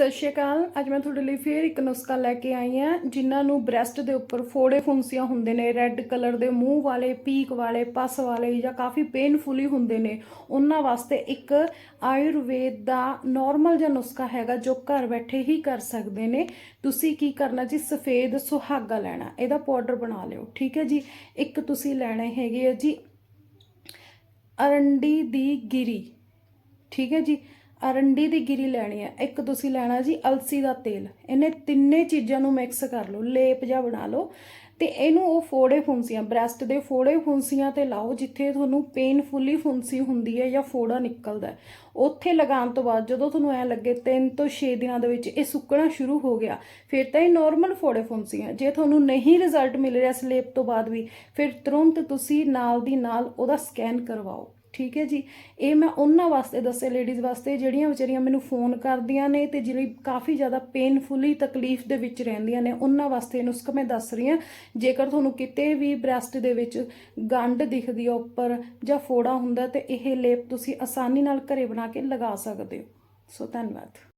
ਸਤਿ ਸ਼੍ਰੀ ਅਕਾਲ। ਅੱਜ ਮੈਂ ਤੁਹਾਡੇ ਲਈ ਫੇਰ ਇੱਕ ਨੁਸਖਾ ਲੈ ਕੇ ਆਈ ਹਾਂ, ਜਿਨ੍ਹਾਂ ਨੂੰ ਬ੍ਰੈਸਟ ਦੇ ਉੱਪਰ ਫੋੜੇ ਫੁੰਸੀਆਂ ਹੁੰਦੇ ਨੇ, ਰੈੱਡ ਕਲਰ ਦੇ ਮੂੰਹ ਵਾਲੇ, ਪੀਕ ਵਾਲੇ, ਪਸ ਵਾਲੇ ਜਾਂ ਕਾਫੀ ਪੇਨਫੁਲੀ ਹੁੰਦੇ ਨੇ। ਉਹਨਾਂ ਵਾਸਤੇ ਇੱਕ ਆਯੁਰਵੇਦ ਦਾ ਨਾਰਮਲ ਜਿਹਾ ਨੁਸਖਾ ਹੈਗਾ ਜੋ ਘਰ ਬੈਠੇ ਹੀ ਕਰ ਸਕਦੇ ਨੇ। ਤੁਸੀਂ ਕੀ ਕਰਨਾ ਜੀ? ਸਫੇਦ ਸੁਹਾਗਾ ਲੈਣਾ। ਇਹਦਾ ਪਾਊਡਰ ਬਣਾ ਲਿਓ, ਠੀਕ ਹੈ ਜੀ? ਇੱਕ ਤੁਸੀਂ ਲੈਣੇ ਹੈਗੇ ਆ ਜੀ ਅਰੰਡੀ ਦੀ ਗਿਰੀ, ਠੀਕ ਹੈ ਜੀ? ਅਰੰਡੀ ਦੀ ਗਿਰੀ ਲੈਣੀ ਹੈ। ਇੱਕ ਤੁਸੀਂ ਲੈਣਾ ਜੀ ਅਲਸੀ ਦਾ ਤੇਲ। ਇਹਨੇ ਤਿੰਨੇ ਚੀਜ਼ਾਂ ਨੂੰ ਮਿਕਸ ਕਰ ਲਓ। ਲੇਪ ਜਾਂ ਬਣਾ ਲਓ। ਤੇ ਇਹਨੂੰ ਉਹ ਫੋੜੇ ਫੁੰਸੀਆਂ ਬ੍ਰੈਸਟ ਦੇ ਫੋੜੇ ਫੁੰਸੀਆਂ ਤੇ ਲਾਓ, ਜਿੱਥੇ ਤੁਹਾਨੂੰ ਪੇਨਫੁਲੀ ਫੁੰਸੀ ਹੁੰਦੀ ਹੈ ਜਾਂ ਫੋੜਾ ਨਿਕਲਦਾ ਉੱਥੇ ਲਗਾਉਣ ਤੋਂ ਬਾਅਦ ਜਦੋਂ ਤੁਹਾਨੂੰ ਐ ਲੱਗੇ 3 ਤੋਂ 6 ਦਿਨਾਂ ਦੇ ਵਿੱਚ ਇਹ ਸੁੱਕਣਾ ਸ਼ੁਰੂ ਹੋ ਗਿਆ, ਫਿਰ ਤਾਂ ਇਹ ਨਾਰਮਲ ਫੋੜੇ ਫੁੰਸੀਆਂ ਜੇ ਤੁਹਾਨੂੰ ਨਹੀਂ ਰਿਜ਼ਲਟ ਮਿਲ ਰਿਹਾ ਸਲੇਪ ਤੋਂ ਬਾਅਦ ਵੀ, ਫਿਰ ਤੁਰੰਤ ਤੁਸੀਂ ਨਾਲ ਦੀ ਨਾਲ ਉਹਦਾ ਸਕੈਨ ਕਰਵਾਓ। ਠੀਕ ਹੈ ਜੀ? ਇਹ ਮੈਂ ਉਹਨਾਂ ਵਾਸਤੇ ਦੱਸਿਆ ਲੇਡੀਜ਼ ਵਾਸਤੇ, ਜਿਹੜੀਆਂ ਵਿਚਾਰੀਆਂ ਮੈਨੂੰ ਫੋਨ ਕਰਦੀਆਂ ਨੇ ਤੇ ਜਿਹੜੀ ਕਾਫੀ ਜ਼ਿਆਦਾ ਪੇਨਫੁਲੀ ਤਕਲੀਫ ਦੇ ਵਿੱਚ ਰਹਿੰਦੀਆਂ ਨੇ, ਉਹਨਾਂ ਵਾਸਤੇ ਇਹ ਨੁਸਖਾ ਮੈਂ ਦੱਸ ਰਹੀ ਹਾਂ। ਜੇਕਰ ਤੁਹਾਨੂੰ ਕਿਤੇ ਵੀ ਬ੍ਰੈਸਟ ਦੇ ਵਿੱਚ ਗੰਢ ਦਿਖਦੀ ਹੈ ਉੱਪਰ ਜਾਂ ਫੋੜਾ ਹੁੰਦਾ ਤੇ ਇਹ ਲੇਪ ਤੁਸੀਂ ਆਸਾਨੀ ਨਾਲ ਘਰੇ ਬਣਾ ਕੇ ਲਗਾ ਸਕਦੇ ਹੋ। ਸੋ ਧੰਨਵਾਦ।